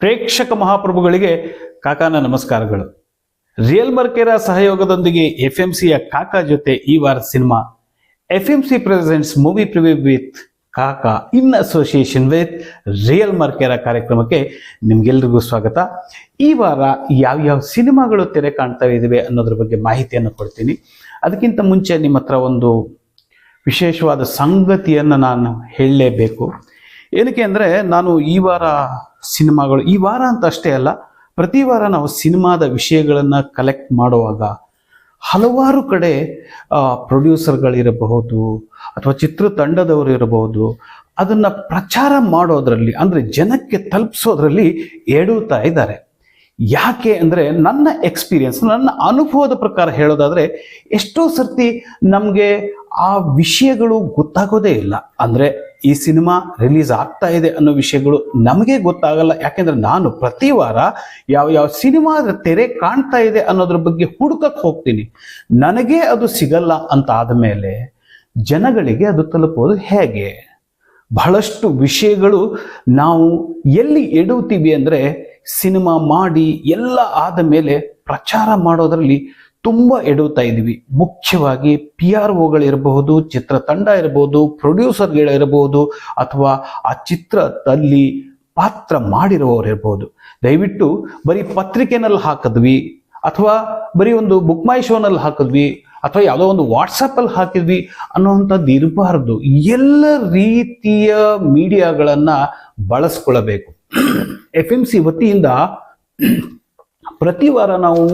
ಪ್ರೇಕ್ಷಕ ಮಹಾಪ್ರಭುಗಳಿಗೆ ಕಾಕಾನ ನಮಸ್ಕಾರಗಳು. ರಿಯಲ್ ಮರ್ಕೆರ ಸಹಯೋಗದೊಂದಿಗೆ ಎಫ್ ಎಂ ಸಿಯ ಕಾಕಾ ಜೊತೆ ಈ ವಾರ cinema F M C presents movie preview with Kaka in association with real ಮರ್ಕೆರ ಕಾರ್ಯಕ್ರಮಕ್ಕೆ ನಿಮ್ಗೆಲ್ರಿಗೂ ಸ್ವಾಗತ. ಈ ವಾರ ಯಾವ್ಯಾವ ಸಿನಿಮಾಗಳು ತೆರೆ ಕಾಣ್ತಾ ಇದ್ದಾವೆ ಅನ್ನೋದ್ರ ಬಗ್ಗೆ ಮಾಹಿತಿಯನ್ನು ಕೊಡ್ತೀನಿ. ಅದಕ್ಕಿಂತ ಮುಂಚೆ ನಿಮ್ಮ ಹತ್ರ ಒಂದು ವಿಶೇಷವಾದ ಸಂಗತಿಯನ್ನು ನಾನು ಹೇಳಲೇಬೇಕು. ಏನಕ್ಕೆ ಅಂದರೆ ನಾನು ಈ ವಾರ ಸಿನಿಮಾಗಳು, ಈ ವಾರ ಅಂತ ಅಷ್ಟೇ ಅಲ್ಲ, ಪ್ರತಿ ವಾರ ನಾವು ಸಿನಿಮಾದ ವಿಷಯಗಳನ್ನು ಕಲೆಕ್ಟ್ ಮಾಡುವಾಗ ಹಲವಾರು ಕಡೆ ಪ್ರೊಡ್ಯೂಸರ್ಗಳಿರಬಹುದು ಅಥವಾ ಚಿತ್ರತಂಡದವರು ಇರಬಹುದು, ಅದನ್ನು ಪ್ರಚಾರ ಮಾಡೋದ್ರಲ್ಲಿ, ಅಂದರೆ ಜನಕ್ಕೆ ತಲುಪಿಸೋದ್ರಲ್ಲಿ ಎಡುತ್ತಾ ಇದ್ದಾರೆ. ಯಾಕೆ ಅಂದರೆ ನನ್ನ ಎಕ್ಸ್ಪೀರಿಯನ್ಸ್ ನನ್ನ ಅನುಭವದ ಪ್ರಕಾರ ಹೇಳೋದಾದರೆ, ಎಷ್ಟೋ ಸರ್ತಿ ನಮಗೆ ಆ ವಿಷಯಗಳು ಗೊತ್ತಾಗೋದೇ ಇಲ್ಲ. ಅಂದರೆ ಈ ಸಿನಿಮಾ ರಿಲೀಸ್ ಆಗ್ತಾ ಇದೆ ಅನ್ನೋ ವಿಷಯಗಳು ನಮಗೆ ಗೊತ್ತಾಗಲ್ಲ. ಯಾಕೆಂದ್ರೆ ನಾನು ಪ್ರತಿ ವಾರ ಯಾವ ಯಾವ ಸಿನಿಮಾದ ತೆರೆ ಕಾಣ್ತಾ ಇದೆ ಅನ್ನೋದ್ರ ಬಗ್ಗೆ ಹುಡುಕಕ್ಕೆ ಹೋಗ್ತೀನಿ. ನನಗೆ ಅದು ಸಿಗಲ್ಲ ಅಂತ ಆದಮೇಲೆ ಜನಗಳಿಗೆ ಅದು ತಲುಪೋದು ಹೇಗೆ? ಬಹಳಷ್ಟು ವಿಷಯಗಳು ನಾವು ಎಲ್ಲಿ ಎಡುತ್ತೀವಿ ಅಂದರೆ ಸಿನಿಮಾ ಮಾಡಿ ಎಲ್ಲ ಆದ ಮೇಲೆ ಪ್ರಚಾರ ಮಾಡೋದರಲ್ಲಿ ತುಂಬ ಎಡುತ್ತಾ ಇದ್ದೀವಿ. ಮುಖ್ಯವಾಗಿ ಪಿ ಆರ್ ಓಗಳಿರಬಹುದು ಚಿತ್ರತಂಡ ಇರಬಹುದು, ಪ್ರೊಡ್ಯೂಸರ್ಗಳಿರಬಹುದು, ಅಥವಾ ಆ ಚಿತ್ರದಲ್ಲಿ ಪಾತ್ರ ಮಾಡಿರುವವರು ಇರಬಹುದು ದಯವಿಟ್ಟು ಬರೀ ಪತ್ರಿಕೆನಲ್ಲಿ ಹಾಕಿದ್ವಿ, ಅಥವಾ ಬರೀ ಒಂದು ಬುಕ್ ಮೈ ಶೋನಲ್ಲಿ ಹಾಕಿದ್ವಿ, ಅಥವಾ ಯಾವುದೋ ಒಂದು ವಾಟ್ಸಪ್ಪಲ್ಲಿ ಹಾಕಿದ್ವಿ ಅನ್ನೋವಂಥದ್ದು ಇರಬಾರ್ದು. ಎಲ್ಲ ರೀತಿಯ ಮೀಡಿಯಾಗಳನ್ನು ಬಳಸ್ಕೊಳ್ಬೇಕು. ಎಫ್ ಎಂ ಸಿ ವತಿಯಿಂದ ಪ್ರತಿ ವಾರ ನಾವು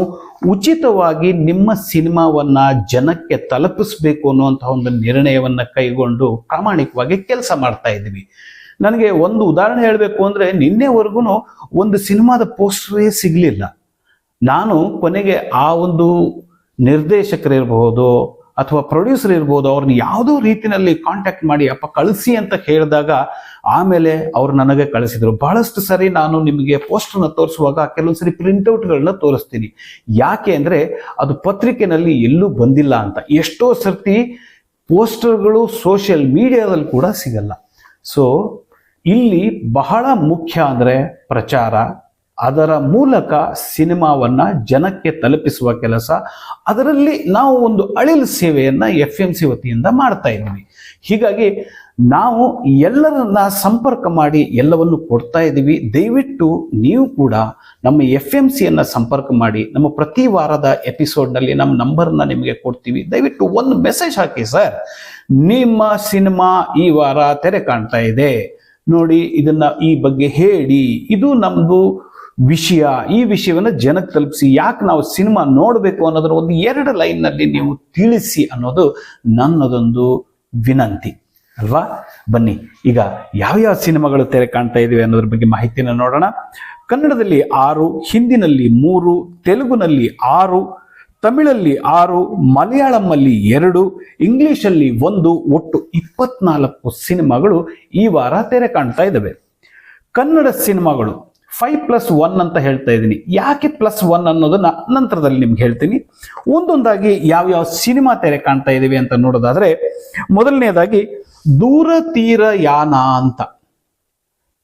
ಉಚಿತವಾಗಿ ನಿಮ್ಮ ಸಿನಿಮಾವನ್ನ ಜನಕ್ಕೆ ತಲುಪಿಸ್ಬೇಕು ಅನ್ನುವಂತಹ ಒಂದು ನಿರ್ಣಯವನ್ನ ಕೈಗೊಂಡು ಪ್ರಾಮಾಣಿಕವಾಗಿ ಕೆಲಸ ಮಾಡ್ತಾ ಇದ್ದೀವಿ. ನನಗೆ ಒಂದು ಉದಾಹರಣೆ ಹೇಳಬೇಕು ಅಂದರೆ ನಿನ್ನೆವರೆಗೂ ಒಂದು ಸಿನಿಮಾದ ಪೋಸ್ಟರೇ ಸಿಗಲಿಲ್ಲ. ನಾನು ಕೊನೆಗೆ ಆ ಒಂದು ನಿರ್ದೇಶಕರಿರಬಹುದು ಅಥವಾ ಪ್ರೊಡ್ಯೂಸರ್ ಇರ್ಬೋದು, ಅವ್ರನ್ನ ಯಾವುದೋ ರೀತಿಯಲ್ಲಿ ಕಾಂಟ್ಯಾಕ್ಟ್ ಮಾಡಿ, ಅಪ್ಪ ಕಳಿಸಿ ಅಂತ ಹೇಳಿದಾಗ, ಆಮೇಲೆ ಅವ್ರು ನನಗೆ ಕಳಿಸಿದರು. ಬಹಳಷ್ಟು ಸರಿ ನಾನು ನಿಮಗೆ ಪೋಸ್ಟರ್ನ ತೋರಿಸುವಾಗ ಕೆಲವೊಂದು ಸರಿ ಪ್ರಿಂಟ್ಔಟ್ಗಳನ್ನ ತೋರಿಸ್ತೀನಿ. ಯಾಕೆ ಅಂದರೆ, ಅದು ಪತ್ರಿಕೆನಲ್ಲಿ ಎಲ್ಲೂ ಬಂದಿಲ್ಲ ಅಂತ. ಎಷ್ಟೋ ಸರ್ತಿ ಪೋಸ್ಟರ್ಗಳು ಸೋಷಿಯಲ್ ಮೀಡಿಯಾದಲ್ಲಿ ಕೂಡ ಸಿಗಲ್ಲ. ಸೊ ಇಲ್ಲಿ ಬಹಳ ಮುಖ್ಯ ಅಂದರೆ ಪ್ರಚಾರ. ಅದರ ಮೂಲಕ ಸಿನಿಮಾವನ್ನು ಜನಕ್ಕೆ ತಲುಪಿಸುವ ಕೆಲಸ. ಅದರಲ್ಲಿ ನಾವು ಒಂದು ಅಳಿಲ್ ಸೇವೆಯನ್ನು ಎಫ್ ಎಂ ಸಿ ವತಿಯಿಂದ ಮಾಡ್ತಾ ಇದ್ದೀವಿ. ಹೀಗಾಗಿ ನಾವು ಎಲ್ಲರನ್ನ ಸಂಪರ್ಕ ಮಾಡಿ ಎಲ್ಲವನ್ನು ಕೊಡ್ತಾ ಇದ್ದೀವಿ. ದಯವಿಟ್ಟು ನೀವು ಕೂಡ ನಮ್ಮ ಎಫ್ ಎಂ ಸಿಯನ್ನು ಸಂಪರ್ಕ ಮಾಡಿ, ನಮ್ಮ ಪ್ರತಿ ವಾರದ ಎಪಿಸೋಡ್ನಲ್ಲಿ ನಮ್ಮ ನಂಬರ್ನ ನಿಮಗೆ ಕೊಡ್ತೀವಿ. ದಯವಿಟ್ಟು ಒಂದು ಮೆಸೇಜ್ ಹಾಕಿ ಸರ್. ನಿಮ್ಮ ಸಿನಿಮಾ ಈ ವಾರ ತೆರೆ ಕಾಣ್ತಾ ಇದೆ. ನೋಡಿ, ಇದನ್ನ ಈ ಬಗ್ಗೆ ಹೇಳಿ. ಇದು ನಮ್ದು ವಿಷಯ, ಈ ವಿಷಯವನ್ನು ಜನಕ್ಕೆ ತಲುಪಿಸಿ ಯಾಕೆ ನಾವು ಸಿನಿಮಾ ನೋಡಬೇಕು ಅನ್ನೋದರ ಒಂದು ಎರಡು ಲೈನ್ನಲ್ಲಿ ನೀವು ತಿಳಿಸಿ ಅನ್ನೋದು ನನ್ನದೊಂದು ವಿನಂತಿ. ಅಲ್ವಾ? ಬನ್ನಿ, ಈಗ ಯಾವ್ಯಾವ ಸಿನಿಮಾಗಳು ತೆರೆ ಕಾಣ್ತಾ ಇದ್ದೀವಿ ಅನ್ನೋದ್ರ ಬಗ್ಗೆ ಮಾಹಿತಿಯನ್ನು ನೋಡೋಣ. ಕನ್ನಡದಲ್ಲಿ ಆರು, ಹಿಂದಿನಲ್ಲಿ ಮೂರು, ತೆಲುಗುನಲ್ಲಿ ಆರು, ತಮಿಳಲ್ಲಿ ಆರು ಮಲಯಾಳಂನಲ್ಲಿ ಎರಡು, ಇಂಗ್ಲಿಷಲ್ಲಿ ಒಂದು, ಒಟ್ಟು ಇಪ್ಪತ್ನಾಲ್ಕು ಸಿನಿಮಾಗಳು ಈ ವಾರ ತೆರೆ ಕಾಣ್ತಾ ಇದ್ದಾವೆ. ಕನ್ನಡ ಸಿನಿಮಾಗಳು ಫೈವ್ ಪ್ಲಸ್ ಒನ್ ಅಂತ ಹೇಳ್ತಾ ಇದ್ದೀನಿ. ಯಾಕೆ ಪ್ಲಸ್ ಒನ್ ಅನ್ನೋದನ್ನ ನಂತರದಲ್ಲಿ ನಿಮ್ಗೆ ಹೇಳ್ತೀನಿ. ಒಂದೊಂದಾಗಿ ಯಾವ್ಯಾವ ಸಿನಿಮಾ ತೆರೆ ಕಾಣ್ತಾ ಇದ್ದೀವಿ ಅಂತ ನೋಡೋದಾದ್ರೆ, ಮೊದಲನೇದಾಗಿ ದೂರ ತೀರ ಯಾನ ಅಂತ.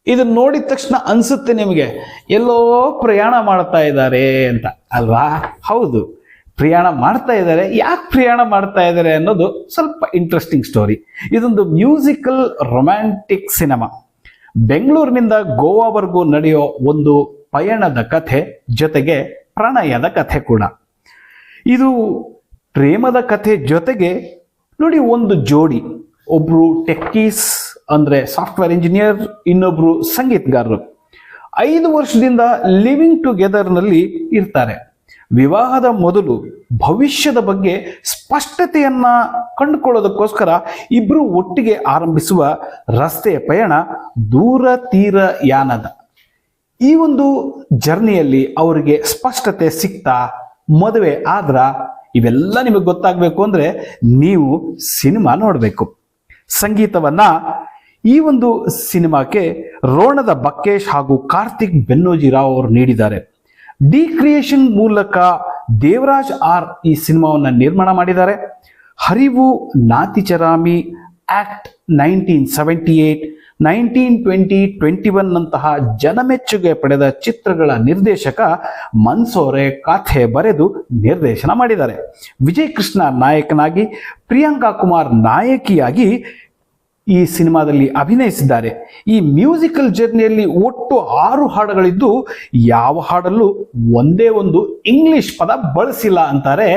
ಇದನ್ನ ನೋಡಿದ ತಕ್ಷಣ ಅನ್ಸುತ್ತೆ ನಿಮಗೆ, ಎಲ್ಲೋ ಪ್ರಯಾಣ ಮಾಡ್ತಾ ಇದ್ದಾರೆ ಅಂತ. ಅಲ್ವಾ? ಹೌದು. ಪ್ರಯಾಣ ಮಾಡ್ತಾ ಇದ್ದಾರೆ. ಯಾಕೆ ಪ್ರಯಾಣ ಮಾಡ್ತಾ ಇದ್ದಾರೆ ಅನ್ನೋದು ಸ್ವಲ್ಪ ಇಂಟ್ರೆಸ್ಟಿಂಗ್ ಸ್ಟೋರಿ ಇದೊಂದು ಮ್ಯೂಸಿಕಲ್ ರೊಮ್ಯಾಂಟಿಕ್ ಸಿನಿಮಾ ಬೆಂಗಳೂರಿನಿಂದ ಗೋವಾವರೆಗೂ ನಡೆಯೋ ಒಂದು ಪಯಣದ ಕಥೆ ಜೊತೆಗೆ ಪ್ರಣಯದ ಕಥೆ ಕೂಡ. ಇದು ಪ್ರೇಮದ ಕಥೆ ಜೊತೆಗೆ ನೋಡಿ ಒಂದು ಜೋಡಿ. ಒಬ್ರು ಟೆಕ್ಕೀಸ್ ಅಂದ್ರೆ ಸಾಫ್ಟ್ವೇರ್ ಇಂಜಿನಿಯರ್, ಇನ್ನೊಬ್ರು ಸಂಗೀತಗಾರರು. ಐದು ವರ್ಷದಿಂದ ಲಿವಿಂಗ್ ಟುಗೆದರ್ನಲ್ಲಿ ಇರ್ತಾರೆ. ವಿವಾಹದ ಮೊದಲು ಭವಿಷ್ಯದ ಬಗ್ಗೆ ಸ್ಪಷ್ಟತೆಯನ್ನ ಕಂಡುಕೊಳ್ಳೋದಕ್ಕೋಸ್ಕರ ಇಬ್ರು ಒಟ್ಟಿಗೆ ಆರಂಭಿಸುವ ರಸ್ತೆಯ ಪಯಣ ದೂರ ತೀರ ಯಾನದ. ಈ ಒಂದು ಜರ್ನಿಯಲ್ಲಿ ಅವರಿಗೆ ಸ್ಪಷ್ಟತೆ ಸಿಗ್ತಾ ಮದುವೆ ಆದ್ರ ಇವೆಲ್ಲ ನಿಮಗೆ ಗೊತ್ತಾಗಬೇಕು ಅಂದರೆ ನೀವು ಸಿನಿಮಾ ನೋಡಬೇಕು. ಸಂಗೀತವನ್ನ ಈ ಒಂದು ಸಿನಿಮಾಕ್ಕೆ ರೋಣದ ಬಕ್ಕೇಶ್ ಹಾಗೂ ಕಾರ್ತಿಕ್ ಬೆನ್ನೋಜಿರಾವ್ ಅವರು ನೀಡಿದ್ದಾರೆ. ಡಿ ಕ್ರಿಯೇಷನ್ ಮೂಲಕ ದೇವರಾಜ್ ಆರ್ ಈ ಸಿನಿಮಾವನ್ನು ನಿರ್ಮಾಣ ಮಾಡಿದ್ದಾರೆ. Harivu Nathicharami act nineteen seventy eight, nineteen twenty twenty one ನಂತಹ ಜನಮೆಚ್ಚುಗೆ ಪಡೆದ ಚಿತ್ರಗಳ ನಿರ್ದೇಶಕ ಮನ್ಸೋರೆ ಕಥೆ ಬರೆದು ನಿರ್ದೇಶನ ಮಾಡಿದ್ದಾರೆ. ವಿಜಯ್ ಕೃಷ್ಣ ನಾಯಕನಾಗಿ, ಪ್ರಿಯಾಂಕಾ ಕುಮಾರ್ ನಾಯಕಿಯಾಗಿ ಈ ಸಿನಿಮಾದಲ್ಲಿ ಅಭಿನಯಿಸಿದ್ದಾರೆ. ಈ ಮ್ಯೂಸಿಕಲ್ ಜರ್ನಿಯಲ್ಲಿ ಒಟ್ಟು ಆರು ಹಾಡುಗಳಿದ್ದು ಯಾವ ಹಾಡಲ್ಲೂ ಒಂದೇ ಒಂದು ಇಂಗ್ಲಿಷ್ ಪದ ಬಳಸಿಲ್ಲ ಅಂತಾರೆ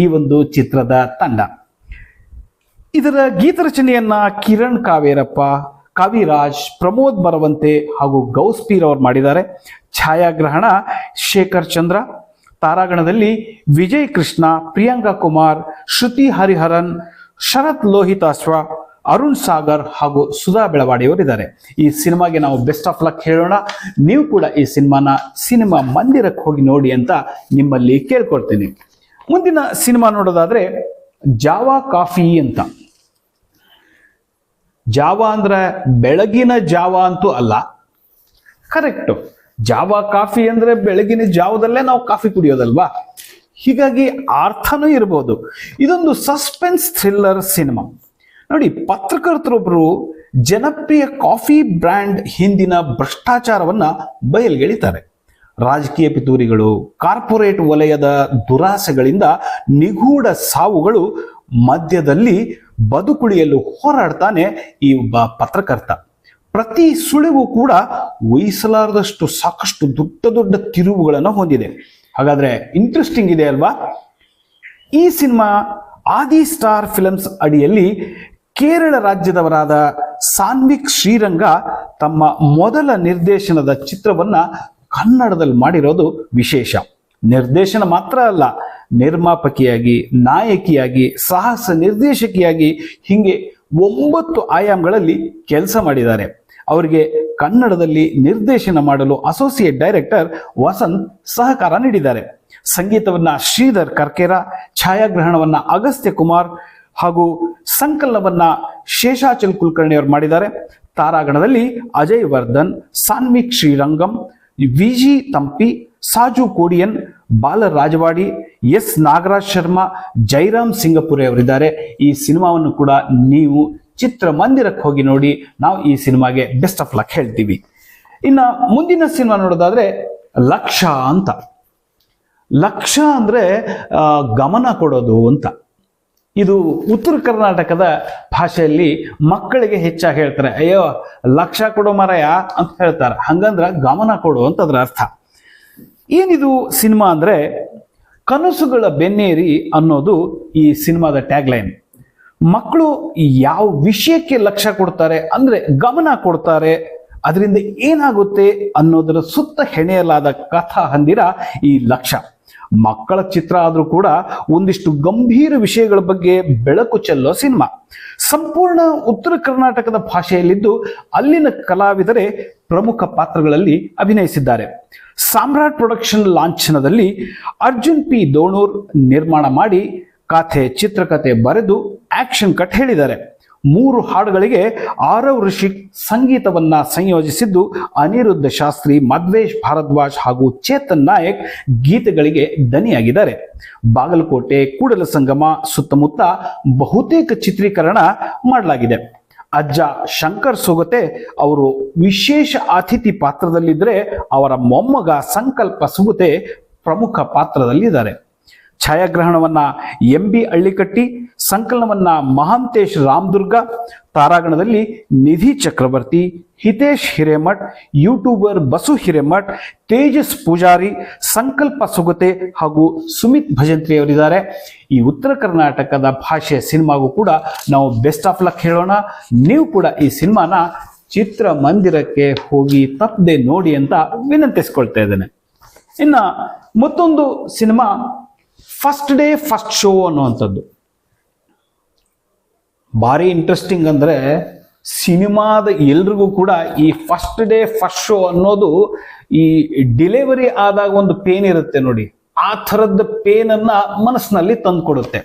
ಈ ಒಂದು ಚಿತ್ರದ ತಂಡ. ಇದರ ಗೀತರಚನೆಯನ್ನ ಕಿರಣ್ ಕಾವೇರಪ್ಪ, ಕವಿರಾಜ್, ಪ್ರಮೋದ್ ಬರವಂತೆ ಹಾಗೂ ಗೌಸ್ಪೀರ್ ಅವರು ಮಾಡಿದ್ದಾರೆ. ಛಾಯಾಗ್ರಹಣ ಶೇಖರ್ ಚಂದ್ರ, ತಾರಾಗಣದಲ್ಲಿ ವಿಜಯ್ ಕೃಷ್ಣ, ಪ್ರಿಯಾಂಕಾ ಕುಮಾರ್, ಶ್ರುತಿ ಹರಿಹರನ್, ಶರತ್ ಲೋಹಿತಾಶ್ವ ಅರುಣ್ ಸಾಗರ್ ಹಾಗೂ ಸುಧಾ ಬೆಳವಾಡಿಯವರಿದ್ದಾರೆ ಈ ಸಿನಿಮಾಗೆ ನಾವು ಬೆಸ್ಟ್ ಆಫ್ ಲಕ್ ಹೇಳೋಣ. ನೀವು ಕೂಡ ಈ ಸಿನಿಮಾನ ಸಿನಿಮಾ ಮಂದಿರಕ್ಕೆ ಹೋಗಿ ನೋಡಿ ಅಂತ ನಿಮ್ಮಲ್ಲಿ ಕೇಳ್ಕೊಳ್ತೀನಿ. ಮುಂದಿನ ಸಿನಿಮಾ ನೋಡೋದಾದ್ರೆ ಜಾವಾ ಕಾಫಿ ಅಂತ. ಜಾವ ಅಂದ್ರೆ ಬೆಳಗಿನ ಜಾವ ಅಂತೂ ಅಲ್ಲ. ಕರೆಕ್ಟು. ಜಾವ ಕಾಫಿ ಅಂದ್ರೆ ಬೆಳಗಿನ ಜಾವದಲ್ಲೇ ನಾವು ಕಾಫಿ ಕುಡಿಯೋದಲ್ವಾ? ಹೀಗಾಗಿ ಅರ್ಥನೂ ಇರ್ಬೋದು. ಇದೊಂದು ಸಸ್ಪೆನ್ಸ್ ಥ್ರಿಲ್ಲರ್ ಸಿನಿಮಾ. ನೋಡಿ ಪತ್ರಕರ್ತರೊಬ್ಬರು ಜನಪ್ರಿಯ ಕಾಫಿ ಬ್ರ್ಯಾಂಡ್ ಹಿಂದಿನ ಭ್ರಷ್ಟಾಚಾರವನ್ನ ಬಯಲ್ಗೆಳಿತಾರೆ. ರಾಜಕೀಯ ಪಿತೂರಿಗಳು, ಕಾರ್ಪೊರೇಟ್ ವಲಯದ ದುರಾಸೆಗಳಿಂದ ನಿಗೂಢ ಸಾವುಗಳು ಮಧ್ಯದಲ್ಲಿ ಬದುಕುಳಿಯಲು ಹೋರಾಡ್ತಾನೆ ಈ ಒಬ್ಬ ಪತ್ರಕರ್ತ. ಪ್ರತಿ ಸುಳಿವು ಕೂಡ ವಹಿಸಲಾರದಷ್ಟು ಸಾಕಷ್ಟು ದೊಡ್ಡ ದೊಡ್ಡ ತಿರುವುಗಳನ್ನು ಹೊಂದಿದೆ. ಹಾಗಾದ್ರೆ ಇಂಟ್ರೆಸ್ಟಿಂಗ್ ಇದೆ ಅಲ್ವಾ? ಈ ಸಿನಿಮಾ ಆದಿ ಸ್ಟಾರ್ ಫಿಲಮ್ಸ್ ಅಡಿಯಲ್ಲಿ ಕೇರಳ ರಾಜ್ಯದವರಾದ ಸಾನ್ವಿಕ್ ಶ್ರೀರಂಗ ತಮ್ಮ ಮೊದಲ ನಿರ್ದೇಶನದ ಚಿತ್ರವನ್ನ ಕನ್ನಡದಲ್ಲಿ ಮಾಡಿರೋದು ವಿಶೇಷ. ನಿರ್ದೇಶನ ಮಾತ್ರ ಅಲ್ಲ, ನಿರ್ಮಾಪಕಿಯಾಗಿ, ನಾಯಕಿಯಾಗಿ, ಸಾಹಸ ನಿರ್ದೇಶಕಿಯಾಗಿ ಹೀಗೆ ಒಂಬತ್ತು ಆಯಾಮಗಳಲ್ಲಿ ಕೆಲಸ ಮಾಡಿದ್ದಾರೆ. ಅವರಿಗೆ ಕನ್ನಡದಲ್ಲಿ ನಿರ್ದೇಶನ ಮಾಡಲು ಅಸೋಸಿಯೇಟ್ ಡೈರೆಕ್ಟರ್ ವಸಂತ್ ಸಹಕಾರ ನೀಡಿದ್ದಾರೆ. ಸಂಗೀತವನ್ನ ಶ್ರೀಧರ್ ಕರ್ಕೇರ, ಛಾಯಾಗ್ರಹಣವನ್ನ ಅಗಸ್ತ್ಯ ಕುಮಾರ್ ಹಾಗೂ ಸಂಕಲನವನ್ನ ಶೇಷಾಚಲ್ ಕುಲಕರ್ಣಿ ಅವರು ಮಾಡಿದ್ದಾರೆ. ತಾರಾಗಣದಲ್ಲಿ ಅಜಯ್ ವರ್ಧನ್, ಸಾನ್ವಿಕ್ ಶ್ರೀರಂಗಂ, ವಿಜಿ ತಂಪಿ, ಸಾಜು ಕೋಡಿಯನ್ ಬಾಲ ರಾಜವಾಡಿ ಎಸ್ ನಾಗರಾಜ್ ಶರ್ಮಾ, ಜೈರಾಮ್ ಸಿಂಗಪುರಿ ಅವರಿದ್ದಾರೆ. ಈ ಸಿನಿಮಾವನ್ನು ಕೂಡ ನೀವು ಚಿತ್ರಮಂದಿರಕ್ಕೆ ಹೋಗಿ ನೋಡಿ ನಾವು ಈ ಸಿನಿಮಾಗೆ ಬೆಸ್ಟ್ ಆಫ್ ಲಕ್ ಹೇಳ್ತೀವಿ. ಇನ್ನ ಮುಂದಿನ ಸಿನಿಮಾ ನೋಡೋದಾದ್ರೆ ಲಕ್ಷ ಅಂತ. ಲಕ್ಷ ಅಂದ್ರೆ ಗಮನ ಕೊಡೋದು ಅಂತ. ಇದು ಉತ್ತರ ಕರ್ನಾಟಕದ ಭಾಷೆಯಲ್ಲಿ ಮಕ್ಕಳಿಗೆ ಹೆಚ್ಚಾಗಿ ಹೇಳ್ತಾರೆ. ಅಯ್ಯೋ, ಲಕ್ಷ ಕೊಡೋ ಮರಯ ಅಂತ ಹೇಳ್ತಾರೆ. ಹಂಗಂದ್ರ ಗಮನ ಕೊಡು ಅಂತ ಅದ್ರ ಅರ್ಥ. ಏನಿದು ಸಿನಿಮಾ ಅಂದ್ರೆ ಕನಸುಗಳ ಬೆನ್ನೇರಿ ಅನ್ನೋದು ಈ ಸಿನಿಮಾದ ಟ್ಯಾಗ್ಲೈನ್. ಮಕ್ಕಳು ಯಾವ ವಿಷಯಕ್ಕೆ ಲಕ್ಷ್ಯ ಕೊಡ್ತಾರೆ ಅಂದ್ರೆ ಗಮನ ಕೊಡ್ತಾರೆ, ಅದರಿಂದ ಏನಾಗುತ್ತೆ ಅನ್ನೋದರ ಸುತ್ತ ಹೆಣೆಯಲಾದ ಕಥಾ ಹಂದಿರ ಈ ಲಕ್ಷ್ಯ ಮಕ್ಕಳ ಚಿತ್ರ ಆದರೂ ಕೂಡ ಒಂದಿಷ್ಟು ಗಂಭೀರ ವಿಷಯಗಳ ಬಗ್ಗೆ ಬೆಳಕು ಚೆಲ್ಲೋ ಸಿನಿಮಾ. ಸಂಪೂರ್ಣ ಉತ್ತರ ಕರ್ನಾಟಕದ ಭಾಷೆಯಲ್ಲಿದ್ದು ಅಲ್ಲಿನ ಕಲಾವಿದರೇ ಪ್ರಮುಖ ಪಾತ್ರಗಳಲ್ಲಿ ಅಭಿನಯಿಸಿದ್ದಾರೆ. ಸಾಮ್ರಾಟ್ ಪ್ರೊಡಕ್ಷನ್ ಲಾಂಛನದಲ್ಲಿ ಅರ್ಜುನ್ ಪಿ ದೋಣೂರ್ ನಿರ್ಮಾಣ ಮಾಡಿ ಕಥೆ ಚಿತ್ರಕಥೆ ಬರೆದು ಆಕ್ಷನ್ ಕಟ್ ಹೇಳಿದ್ದಾರೆ. ಮೂರು ಹಾಡುಗಳಿಗೆ ಆರವ್ ಋಷಿಕ್ ಸಂಗೀತವನ್ನ ಸಂಯೋಜಿಸಿದ್ದು ಅನಿರುದ್ಧ ಶಾಸ್ತ್ರಿ ಮಧ್ವೇಶ್ ಭಾರದ್ವಾಜ್ ಹಾಗೂ ಚೇತನ್ ನಾಯಕ್ ಗೀತೆಗಳಿಗೆ ದನಿಯಾಗಿದ್ದಾರೆ. ಬಾಗಲಕೋಟೆ ಕೂಡಲ ಸಂಗಮ ಸುತ್ತಮುತ್ತ ಬಹುತೇಕ ಚಿತ್ರೀಕರಣ ಮಾಡಲಾಗಿದೆ. ಅಜ್ಜ ಶಂಕರ್ ಸೋಗತೆ ಅವರು ವಿಶೇಷ ಅತಿಥಿ ಪಾತ್ರದಲ್ಲಿದ್ದರೆ ಅವರ ಮೊಮ್ಮಗ ಸಂಕಲ್ಪ ಸುಗತೆ ಪ್ರಮುಖ ಪಾತ್ರದಲ್ಲಿದ್ದಾರೆ. ಛಾಯಾಗ್ರಹಣವನ್ನ ಎಂ ಬಿ ಹಳ್ಳಿಕಟ್ಟಿ ಸಂಕಲನವನ್ನ ಮಹಾಂತೇಶ್ ರಾಮದುರ್ಗ, ತಾರಾಗಣದಲ್ಲಿ ನಿಧಿ ಚಕ್ರವರ್ತಿ, ಹಿತೇಶ್ ಹಿರೇಮಠ್, ಯೂಟ್ಯೂಬರ್ ಬಸು ಹಿರೇಮಠ್, ತೇಜಸ್ ಪೂಜಾರಿ, ಸಂಕಲ್ಪ ಸುಗತೆ ಹಾಗೂ ಸುಮಿತ್ ಭಜಂತ್ರಿ ಅವರಿದ್ದಾರೆ. ಈ ಉತ್ತರ ಕರ್ನಾಟಕದ ಭಾಷೆಯ ಸಿನಿಮಾಗೂ ಕೂಡ ನಾವು ಬೆಸ್ಟ್ ಆಫ್ ಲಕ್ ಹೇಳೋಣ. ನೀವು ಕೂಡ ಈ ಸಿನಿಮಾನ ಚಿತ್ರಮಂದಿರಕ್ಕೆ ಹೋಗಿ ತಪ್ಪದೆ ನೋಡಿ ಅಂತ ವಿನಂತಿಸ್ಕೊಳ್ತಾ ಇದ್ದೇನೆ. ಇನ್ನ ಮತ್ತೊಂದು cinema first day first show ಅನ್ನುವಂಥದ್ದು. ಭಾರಿ ಇಂಟ್ರೆಸ್ಟಿಂಗ್ ಅಂದರೆ ಸಿನಿಮಾದ ಎಲ್ರಿಗೂ ಕೂಡ ಈ ಫಸ್ಟ್ ಡೇ ಫಸ್ಟ್ ಶೋ ಅನ್ನೋದು ಈ ಡಿಲಿವರಿ ಆದಾಗ ಒಂದು ಪೇನ್ ಇರುತ್ತೆ ನೋಡಿ. ಆ ಥರದ ಪೇನನ್ನು ಮನಸ್ಸಿನಲ್ಲಿ ತಂದುಕೊಡುತ್ತೆ.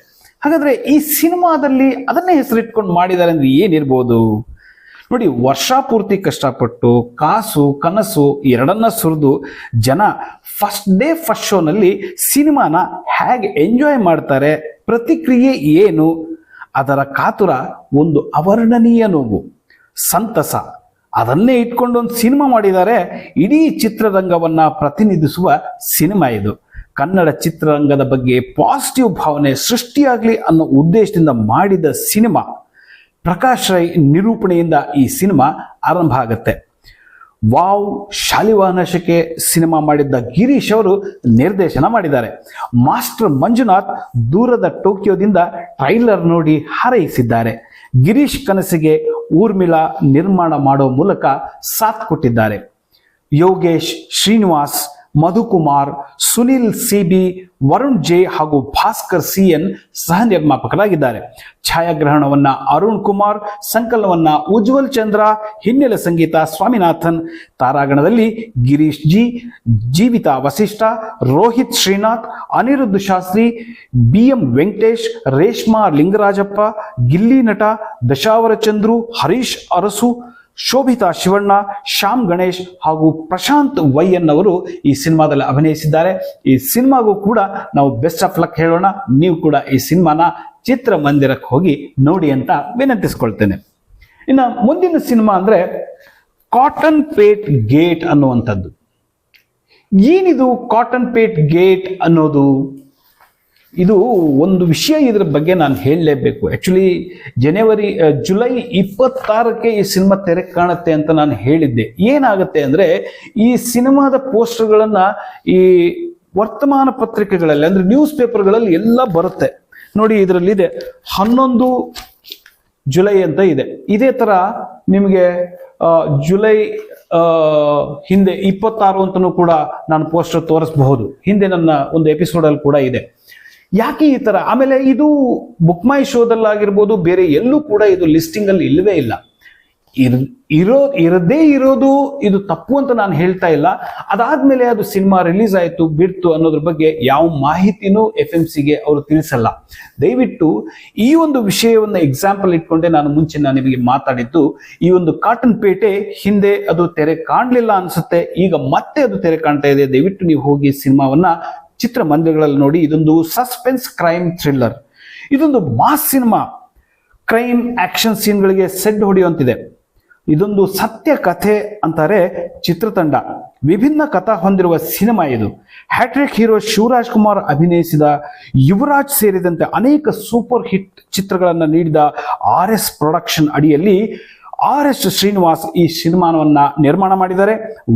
ಹಾಗಾದ್ರೆ ಈ ಸಿನಿಮಾದಲ್ಲಿ ಅದನ್ನೇ ಹೆಸರಿಟ್ಕೊಂಡು ಮಾಡಿದ್ದಾರೆ ಅಂದ್ರೆ ಏನಿರ್ಬೋದು? ನೋಡಿ, ವರ್ಷ ಪೂರ್ತಿ ಕಷ್ಟಪಟ್ಟು ಕಾಸು, ಕನಸು ಎರಡನ್ನ ಸುರಿದು ಜನ ಫಸ್ಟ್ ಡೇ ಫಸ್ಟ್ ಶೋನಲ್ಲಿ ಸಿನಿಮಾನ ಹೇಗೆ ಎಂಜಾಯ್ ಮಾಡ್ತಾರೆ, ಪ್ರತಿಕ್ರಿಯೆ ಏನು, ಅದರ ಕಾತುರ ಒಂದು ಅವರ್ಣನೀಯ ನೋವು, ಸಂತಸ. ಅದನ್ನೇ ಇಟ್ಕೊಂಡು ಒಂದು ಸಿನಿಮಾ ಮಾಡಿದ್ದಾರೆ, ಇಡೀ ಚಿತ್ರರಂಗವನ್ನ ಪ್ರತಿನಿಧಿಸುವ ಸಿನಿಮಾ ಇದು. ಕನ್ನಡ ಚಿತ್ರರಂಗದ ಬಗ್ಗೆ ಪಾಸಿಟಿವ್ ಭಾವನೆ ಸೃಷ್ಟಿಯಾಗಲಿ ಅನ್ನೋ ಉದ್ದೇಶದಿಂದ ಮಾಡಿದ ಸಿನಿಮಾ. ಪ್ರಕಾಶ್ ರೈ ನಿರೂಪಣೆಯಿಂದ ಈ ಸಿನಿಮಾ ಆರಂಭ ಆಗುತ್ತೆ. ವಾವ್, ಶಾಲಿವಾಹನಶಕ್ಕೆ ಸಿನಿಮಾ ಮಾಡಿದ್ದ ಗಿರೀಶ್ ಅವರು ನಿರ್ದೇಶನ ಮಾಡಿದ್ದಾರೆ. ಮಾಸ್ಟರ್ ಮಂಜುನಾಥ್ ದೂರದ ಟೋಕಿಯೋದಿಂದ ಟ್ರೈಲರ್ ನೋಡಿ ಹಾರೈಸಿದ್ದಾರೆ. ಗಿರೀಶ್ ಕನಸಿಗೆ ಊರ್ಮಿಳಾ ನಿರ್ಮಾಣ ಮಾಡೋ ಮೂಲಕ ಸಾಥ್ ಕೊಟ್ಟಿದ್ದಾರೆ. ಯೋಗೇಶ್ ಶ್ರೀನಿವಾಸ್ ಮಧುಕುಮಾರ್, ಸುನಿಲ್ ಸಿಬಿ, ವರುಣ್ ಜೆ ಹಾಗೂ ಭಾಸ್ಕರ್ ಸಿ ಎನ್ ಸಹ ನಿರ್ಮಾಪಕರಾಗಿದ್ದಾರೆ. ಛಾಯಾಗ್ರಹಣವನ್ನ ಅರುಣ್ ಕುಮಾರ್, ಸಂಕಲನವನ್ನ ಉಜ್ವಲ್ ಚಂದ್ರ, ಹಿನ್ನೆಲೆ ಸಂಗೀತ Swaminathan, ತಾರಾಗಣದಲ್ಲಿ Girish G, Jeevitha Vasishta Rohith Srinath, Aniruddha Shastri B M Venkatesh, Reshma Lingarajappa, Gilli Nata Dashavara Chandru Harish Arasu Shobhita Shivanna, Shyam Ganesh ಹಾಗೂ ಪ್ರಶಾಂತ್ ವೈ ಅವರು ಈ ಸಿನಿಮಾದಲ್ಲಿ ಅಭಿನಯಿಸಿದ್ದಾರೆ. ಈ ಸಿನಿಮಾಗೂ ಕೂಡ ನಾವು ಬೆಸ್ಟ್ ಆಫ್ ಲಕ್ ಹೇಳೋಣ. ನೀವು ಕೂಡ ಈ ಸಿನಿಮಾನ ಚಿತ್ರಮಂದಿರಕ್ಕೆ ಹೋಗಿ ನೋಡಿ ಅಂತ ವಿನಂತಿಸ್ಕೊಳ್ತೇನೆ. ಇನ್ನು ಮುಂದಿನ ಸಿನಿಮಾ ಅಂದರೆ ಕಾಟನ್ ಪೇಟ್ ಗೇಟ್ ಅನ್ನುವಂಥದ್ದು. ಏನಿದು ಕಾಟನ್ ಪೇಟ್ ಗೇಟ್ ಅನ್ನೋದು? ಇದು ಒಂದು ವಿಷಯ ಇದರ ಬಗ್ಗೆ ನಾನು ಹೇಳಲೇಬೇಕು. ಆ್ಯಕ್ಚುಲಿ ಜನವರಿ ಜುಲೈ ಇಪ್ಪತ್ತಾರಕ್ಕೆ ಈ ಸಿನಿಮಾ ತೆರೆ ಕಾಣುತ್ತೆ ಅಂತ ನಾನು ಹೇಳಿದ್ದೆ. ಏನಾಗುತ್ತೆ ಅಂದರೆ, ಈ ಸಿನಿಮಾದ ಪೋಸ್ಟರ್ಗಳನ್ನು ಈ ವರ್ತಮಾನ ಪತ್ರಿಕೆಗಳಲ್ಲಿ, ಅಂದರೆ ನ್ಯೂಸ್ ಪೇಪರ್ಗಳಲ್ಲಿ ಎಲ್ಲ ಬರುತ್ತೆ. ನೋಡಿ, ಇದರಲ್ಲಿದೆ, ಹನ್ನೊಂದು ಜುಲೈ ಅಂತ ಇದೆ. ಇದೇ ಥರ ನಿಮಗೆ ಜುಲೈ ಹಿಂದೆ ಇಪ್ಪತ್ತಾರು ಅಂತಲೂ ಕೂಡ ನಾನು ಪೋಸ್ಟರ್ ತೋರಿಸಬಹುದು. ಹಿಂದೆ ನನ್ನ ಒಂದು ಎಪಿಸೋಡಲ್ಲಿ ಕೂಡ ಇದೆ. ಯಾಕೆ ಈ ತರ? ಆಮೇಲೆ ಇದು ಬುಕ್ ಮೈ ಶೋದಲ್ಲಾಗಿರ್ಬೋದು ಬೇರೆ ಎಲ್ಲೂ ಕೂಡ ಇದು ಲಿಸ್ಟಿಂಗ್ ಅಲ್ಲಿ ಇಲ್ಲವೇ ಇಲ್ಲ. ಇರ್, ಇರೋ, ಇರದೇ ಇರೋದು ಇದು ತಪ್ಪು ಅಂತ ನಾನು ಹೇಳ್ತಾ ಇಲ್ಲ. ಅದಾದ್ಮೇಲೆ ಅದು ಸಿನಿಮಾ ರಿಲೀಸ್ ಆಯಿತು, ಬಿಡ್ತು ಅನ್ನೋದ್ರ ಬಗ್ಗೆ ಯಾವ ಮಾಹಿತಿನೂ ಎಫ್ ಎಂ ಸಿಗೆ ಅವರು ತಿಳಿಸಲ್ಲ. ದಯವಿಟ್ಟು ಈ ಒಂದು ವಿಷಯವನ್ನ ಎಕ್ಸಾಂಪಲ್ ಇಟ್ಕೊಂಡೆ ನಾನು ಮುಂಚೆ ನಾನು ನಿಮಗೆ ಮಾತಾಡಿದ್ದು, ಈ ಒಂದು ಕಾಟನ್ ಪೇಟೆ ಹಿಂದೆ ಅದು ತೆರೆ ಕಾಣಲಿಲ್ಲ ಅನ್ಸುತ್ತೆ, ಈಗ ಮತ್ತೆ ಅದು ತೆರೆ ಕಾಣ್ತಾ ಇದೆ. ದಯವಿಟ್ಟು ನೀವು ಹೋಗಿ ಸಿನಿಮಾವನ್ನ ಚಿತ್ರಮಂದಿರಗಳಲ್ಲಿ ನೋಡಿ ಇದೊಂದು ಸಸ್ಪೆನ್ಸ್ ಕ್ರೈಮ್ ಥ್ರಿಲ್ಲರ್ ಇದೊಂದು ಮಾಸ್ ಸಿನಿಮಾ ಕ್ರೈಮ್ ಆಕ್ಷನ್ ಸೀನ್ಗಳಿಗೆ ಸೆಡ್ ಹೊಡೆಯುವಂತಿದೆ. ಇದೊಂದು ಸತ್ಯ ಕಥೆ ಅಂತಾರೆ ಚಿತ್ರತಂಡ. ವಿಭಿನ್ನ ಕಥಾ ಹೊಂದಿರುವ ಸಿನಿಮಾ ಇದು. ಹ್ಯಾಟ್ರಿಕ್ ಹೀರೋ ಶಿವರಾಜ್ ಕುಮಾರ್ ಅಭಿನಯಿಸಿದ ಯುವರಾಜ್ ಸೇರಿದಂತೆ ಅನೇಕ ಸೂಪರ್ ಹಿಟ್ ಚಿತ್ರಗಳನ್ನು ನೀಡಿದ ಆರ್ ಎಸ್ ಪ್ರೊಡಕ್ಷನ್ ಅಡಿಯಲ್ಲಿ ಆರ್ ಎಸ್ ಶ್ರೀನಿವಾಸ್ ಈ ಸಿನಿಮಾವನ್ನ ನಿರ್ಮಾಣ ಮಾಡಿದ್ದಾರೆ.